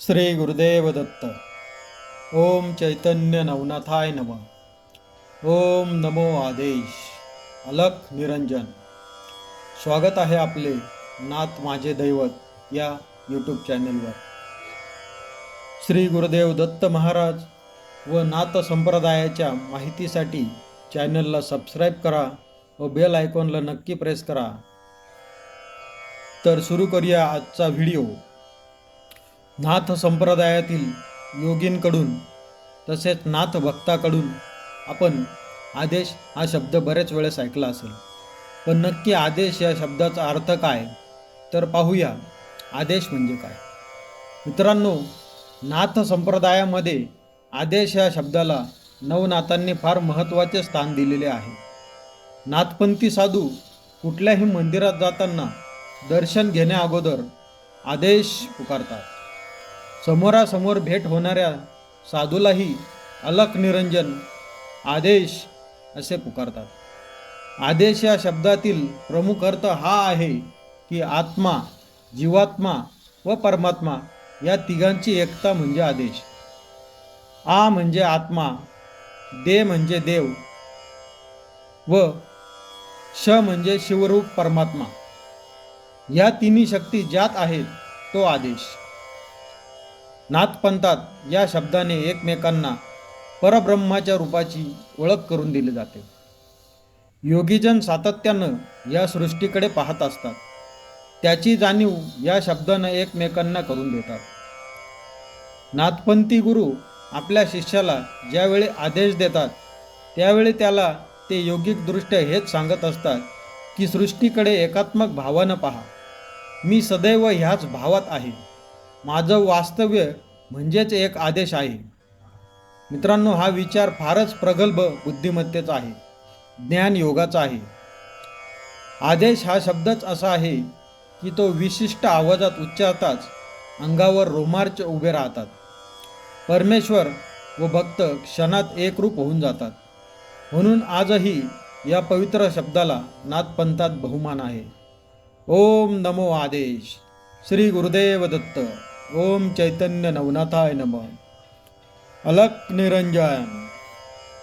श्री गुरुदेव दत्त ओम चैतन्य नवनाथाय नम. ओम नमो आदेश. अलख निरंजन. स्वागत आहे आपले नाथ माझे दैवत या यूट्यूब चॅनलवर श्री गुरुदेव दत्त महाराज व नाथ संप्रदायाच्या माहितीसाठी चॅनलला सबस्क्राईब करा व बेल आयकॉनला नक्की प्रेस करा. तर सुरू करूया आजचा व्हिडिओ नाथ संप्रदायातील योगींकडून तसेच नाथ भक्ताकडून आपण आदेश हा शब्द बरेच वेळेस ऐकला असेल. पण नक्की आदेश या शब्दाचा अर्थ काय? तर पाहूया. आदेश म्हणजे काय? मित्रांनो नाथ संप्रदायामध्ये आदेश या शब्दाला नवनाथांनी फार महत्त्वाचे स्थान दिलेले आहे. नाथपंथी साधू कुठल्याही मंदिरात जाताना दर्शन घेण्याअगोदर आदेश पुकारतात. समोरासमोर भेट होणाऱ्या साधूलाही अलक निरंजन आदेश असे पुकारतात. आदेश या शब्दातील प्रमुख अर्थ हा आहे की आत्मा जीवात्मा व परमात्मा या तिघांची एकता म्हणजे आदेश. आ म्हणजे आत्मा दे म्हणजे देव व श म्हणजे शिवरूप परमात्मा. या तिन्ही शक्ती ज्यात आहेत तो आदेश. नाथपंथात या शब्दाने एकमेकांना परब्रह्माच्या रूपाची ओळख करून दिली जाते. योगीजन सातत्यानं या सृष्टीकडे पाहत असतात. त्याची जाणीव या शब्दानं एकमेकांना करून देतात. नाथपंथी गुरु आपल्या शिष्याला ज्यावेळी आदेश देतात त्यावेळी त्याला ते योगिकदृष्ट्या हेच सांगत असतात की सृष्टीकडे एकात्मक भावानं पहा. मी सदैव ह्याच भावात आहे. माझं वास्तव्य म्हणजेच एक आदेश आहे. मित्रांनो हा विचार फारच प्रगल्भ बुद्धिमत्तेचा आहे. ज्ञान योगाचा आहे. आदेश हा शब्दच असा आहे की तो विशिष्ट आवाजात उच्चारताच अंगावर रोमार्च उभे राहतात. परमेश्वर व भक्त क्षणात एकरूप होऊन जातात. म्हणून आजही या पवित्र शब्दाला नाथपंथात बहुमान आहे. ओम नमो आदेश. श्री गुरुदेव दत्त. ओम चैतन्य नवनाथाय नम। अलक निरंजन